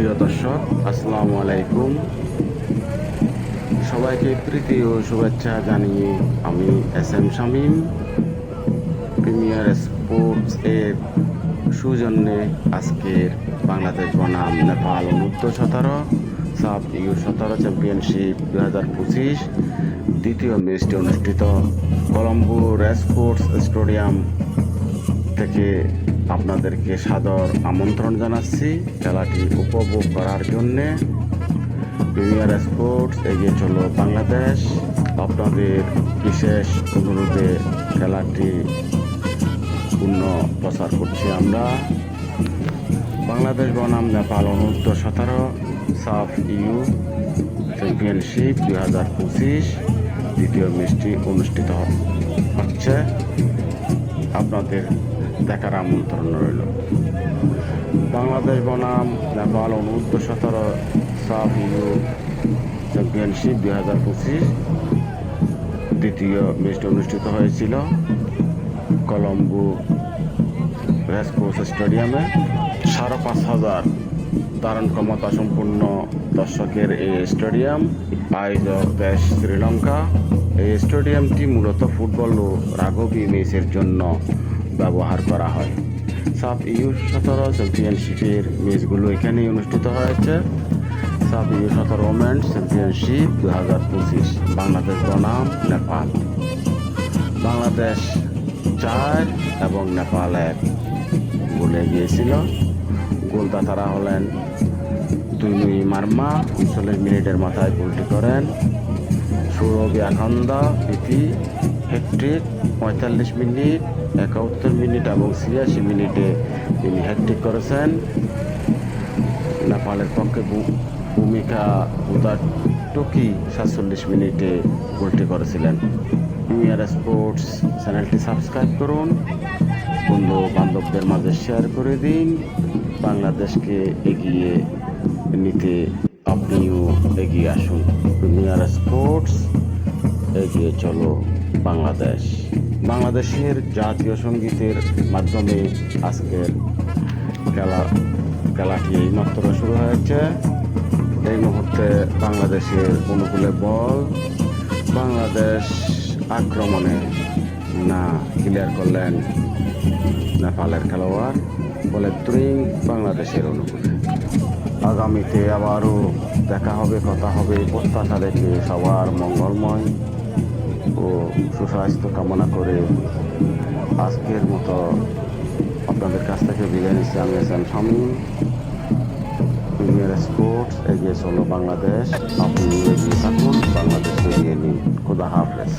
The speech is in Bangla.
প্রিয় দর্শক, আসসালামু আলাইকুম। সবাইকে প্রীতি ও শুভেচ্ছা জানিয়ে আমি S M Shamim. Premier sports এর সুজন্যে আজকের বাংলাদেশ বনাম নেপাল মুক্ত সতেরো, সাব ইউ সতেরো চ্যাম্পিয়নশিপ দু হাজার পঁচিশ, দ্বিতীয় ম্যাচটি অনুষ্ঠিত কলম্বো স্পোর্টস স্টেডিয়াম থেকে আপনাদেরকে সাদর আমন্ত্রণ জানাচ্ছি খেলাটি উপভোগ করার জন্যে। প্রিমিয়ার স্পোর্টস এগিয়ে চলো বাংলাদেশ। আপনাদের বিশেষ অনুরোধে খেলাটি পূর্ণ প্রচার করছি আমরা। বাংলাদেশ বনাম নেপাল অনূর্ধ্ব সতেরো, সাফ ইউ চ্যাম্পিয়নশিপ দুই হাজার পঁচিশ, দ্বিতীয় ম্যাচটি অনুষ্ঠিত হচ্ছে। আপনাদের দেখার আমন্ত্রণ রইল। বাংলাদেশ বনাম নেপাল অনূর্ধ্ব সতেরো সাফ ইউ চ্যাম্পিয়নশিপ দুই হাজার পঁচিশ দ্বিতীয় ম্যাচটি অনুষ্ঠিত হয়েছিল কলম্বো রেসকোর্স স্টেডিয়ামে। সাড়ে পাঁচ হাজার ধারণ ক্ষমতা সম্পূর্ণ দর্শকের এই স্টেডিয়াম, আয়োজক দেশ শ্রীলঙ্কা। এই স্টেডিয়ামটি মূলত ফুটবল ও রাগবি ম্যাচের জন্য ব্যবহার করা হয়। সাব ইউ সতেরো চ্যাম্পিয়নশিপের ম্যাচগুলো এখানেই অনুষ্ঠিত হয়েছে। সাব ইউ সতেরো ওমেন্স চ্যাম্পিয়নশিপ দু হাজার পঁচিশ, বাংলাদেশ বনাম, নেপাল। বাংলাদেশ চার এবং নেপাল এক। গোলে গিয়েছিল। গোলদাতারা হলেন তুই মার্মা, উনচল্লিশ মিনিটের মাথায় গোলটি করেন। সৌরভী আখন্দা, প্রীতি হ্যাট্রিক পঁয়তাল্লিশ মিনিট, একাত্তর মিনিট এবং ছিয়াশি মিনিটে তিনি হ্যাট্রিক করেছেন। নেপালের পক্ষে ভূমিকা উদার টকি সাতচল্লিশ মিনিটে গোলটি করেছিলেন। প্রিমিয়ার স্পোর্টস চ্যানেলটি সাবস্ক্রাইব করুন। বন্ধু বান্ধবদের মাঝে শেয়ার করে দিন। বাংলাদেশকে এগিয়ে নিতে আপনিও এগিয়ে আসুন। প্রিমিয়ার স্পোর্টস, এগিয়ে চলো। বাংলাদেশ। বাংলাদেশের জাতীয় সঙ্গীতের মাধ্যমে আজকের খেলা খেলাটি এইমাত্র শুরু হয়েছে? এই মুহূর্তে বাংলাদেশের অনুকূলে বল, বাংলাদেশ আক্রমণে না ক্লিয়ার করলেন নেপালের খেলোয়াড়, বলে ত্রিং বাংলাদেশের অনুকূলে। আগামীতে আবারও দেখা হবে, কথা হবে, প্রত্যাশা রেখে সবার মঙ্গলময়। ও সুস্বাস্থ্য কামনা করে আজকের মতো আপনাদের কাছ থেকে বিদায় নিচ্ছি। আমি এসএম স্বামী, প্রিমিয়ার স্পোর্টস, এগিয়ে চলো বাংলাদেশ। আপনি এগিয়ে থাকুন, বাংলাদেশ এগিয়ে নিন। খুদা হাফেজ।